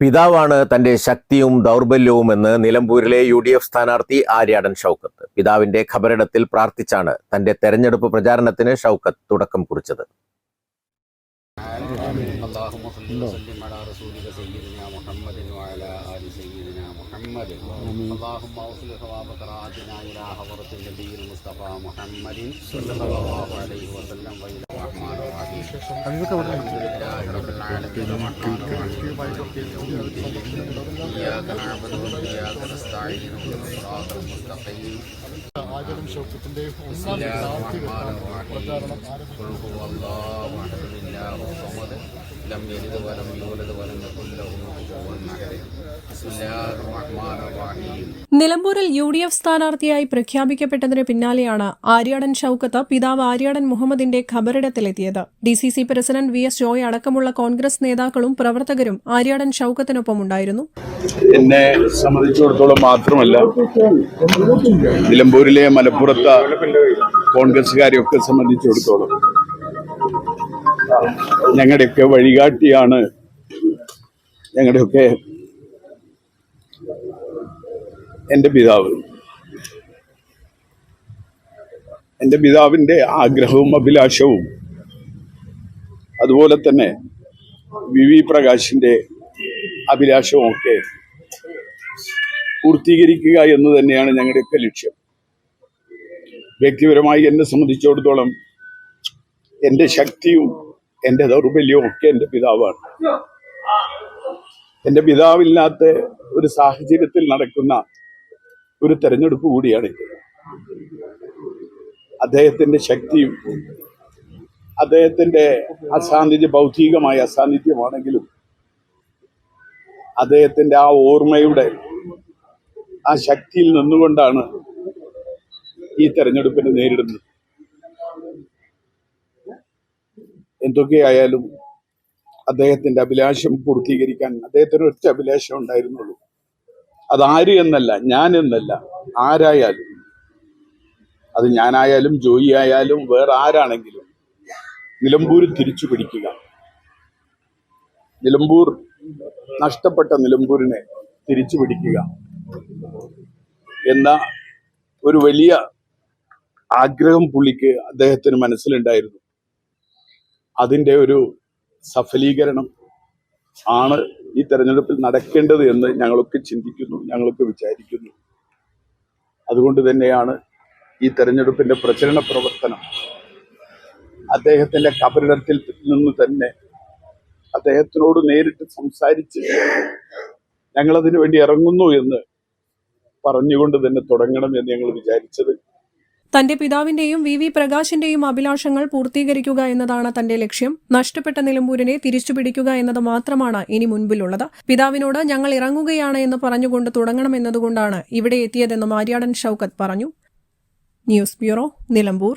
പിതാവാണ് തന്റെ ശക്തിയും ദൗർബല്യവും എന്ന് നിലമ്പൂരിലെ യു ഡി എഫ് സ്ഥാനാർത്ഥി ആര്യാടൻ ഷൗക്കത്ത് പിതാവിന്റെ ഖബറിടത്തിൽ പ്രാർത്ഥിച്ചാണ് തന്റെ തെരഞ്ഞെടുപ്പ് പ്രചാരണത്തിന് ഷൗക്കത്ത് തുടക്കം കുറിച്ചത് മുഹമ്മദ് മുസ്തഫ മുഹമ്മദിൻ അലൈഹി വസല്ലം ആചരണം ശൗക്കത്തിന്റെയും പ്രചാരണം ആരംഭിക്കും നിലമ്പൂരിൽ യു ഡി എഫ് സ്ഥാനാർത്ഥിയായി പ്രഖ്യാപിക്കപ്പെട്ടതിന് പിന്നാലെയാണ് ആര്യാടൻ ഷൌക്കത്ത് പിതാവ് ആര്യാടൻ മുഹമ്മദിന്റെ ഖബറിടത്തിലെത്തിയത്. D C C president V S Joy അടക്കമുള്ള കോൺഗ്രസ് നേതാക്കളും പ്രവർത്തകരും ആര്യാടൻ ഷൌക്കത്തിനൊപ്പം ഉണ്ടായിരുന്നു എന്നെ സംബന്ധിച്ചിടത്തോളം മാത്രമല്ല നിലമ്പൂരിലെ മലപ്പുറത്തെ കോൺഗ്രസ്സുകാരെയൊക്കെ സംബന്ധിച്ചിടത്തോളം ഞങ്ങളുടെയൊക്കെ വഴികാട്ടിയാണ് ഞങ്ങളുടെയൊക്കെ എന്റെ പിതാവ്. എന്റെ പിതാവിന്റെ ആഗ്രഹവും അഭിലാഷവും. അതുപോലെ തന്നെ വി വി പ്രകാശിന്റെ അഭിലാഷവും ഒക്കെ പൂർത്തീകരിക്കുക എന്ന് തന്നെയാണ് ഞങ്ങളുടെയൊക്കെ ലക്ഷ്യം. വ്യക്തിപരമായി എന്നെ സംബന്ധിച്ചിടത്തോളം എന്റെ ശക്തിയും എന്റെ ദൗർബല്യവും ഒക്കെ എന്റെ പിതാവാണ്. എന്റെ പിതാവില്ലാത്ത ഒരു സാഹചര്യത്തിൽ നടക്കുന്ന ഒരു തെരഞ്ഞെടുപ്പ് കൂടിയാണ്. അദ്ദേഹത്തിന്റെ ശക്തിയും അദ്ദേഹത്തിന്റെ അസാന്നിധ്യ ഭൗതികമായ അസാന്നിധ്യമാണെങ്കിലും അദ്ദേഹത്തിന്റെ ആ ഓർമ്മയുടെ ആ ശക്തിയിൽ നിന്നുകൊണ്ടാണ് ഈ തെരഞ്ഞെടുപ്പിനെ നേരിടുന്നത്. എന്തൊക്കെയായാലും അദ്ദേഹത്തിന്റെ അഭിലാഷം പൂർത്തീകരിക്കാൻ അദ്ദേഹത്തിന് ഒറ്റ അഭിലാഷം ഉണ്ടായിരുന്നുള്ളൂ. അതാര് എന്നല്ല ഞാൻ എന്നല്ല. ആരായാലും. അത് ഞാനായാലും ജോയി ആയാലും വേറെ ആരാണെങ്കിലും നിലമ്പൂർ തിരിച്ചു പിടിക്കുക. നിലമ്പൂർ നഷ്ടപ്പെട്ട നിലമ്പൂരിനെ തിരിച്ചു പിടിക്കുക. എന്ന ഒരു വലിയ ആഗ്രഹം പുള്ളിക്ക് അദ്ദേഹത്തിന് മനസ്സിലുണ്ടായിരുന്നു. അതിന്റെ ഒരു സഫലീകരണം ആണ് ഈ തെരഞ്ഞെടുപ്പിൽ നടക്കേണ്ടത് എന്ന് ഞങ്ങളൊക്കെ ചിന്തിക്കുന്നു ഞങ്ങളൊക്കെ വിചാരിക്കുന്നു. അതുകൊണ്ട് തന്നെയാണ് ഈ തെരഞ്ഞെടുപ്പിന്റെ പ്രചരണ പ്രവർത്തനം അദ്ദേഹത്തിന്റെ കബറിടത്തിൽ നിന്ന് തന്നെ അദ്ദേഹത്തിനോട് നേരിട്ട് സംസാരിച്ച് ഞങ്ങളതിനു വേണ്ടി ഇറങ്ങുന്നു എന്ന് പറഞ്ഞുകൊണ്ട് തന്നെ തുടങ്ങണം എന്ന് ഞങ്ങൾ വിചാരിച്ചത്. തന്റെ പിതാവിന്റെയും വി വി പ്രകാശിന്റെയും അഭിലാഷങ്ങൾ പൂർത്തീകരിക്കുക എന്നതാണ് തന്റെ ലക്ഷ്യം. നഷ്ടപ്പെട്ട നിലമ്പൂരിനെ തിരിച്ചുപിടിക്കുക എന്നത് മാത്രമാണ് ഇനി മുൻപിലുള്ളത്. പിതാവിനോട് ഞങ്ങൾ ഇറങ്ങുകയാണ് എന്ന് പറഞ്ഞുകൊണ്ട് തുടങ്ങണമെന്നതുകൊണ്ടാണ് ഇവിടെ എത്തിയതെന്ന് മാര്യാടൻ ഷൌക്കത്ത് പറഞ്ഞു. News bureau Nilambur.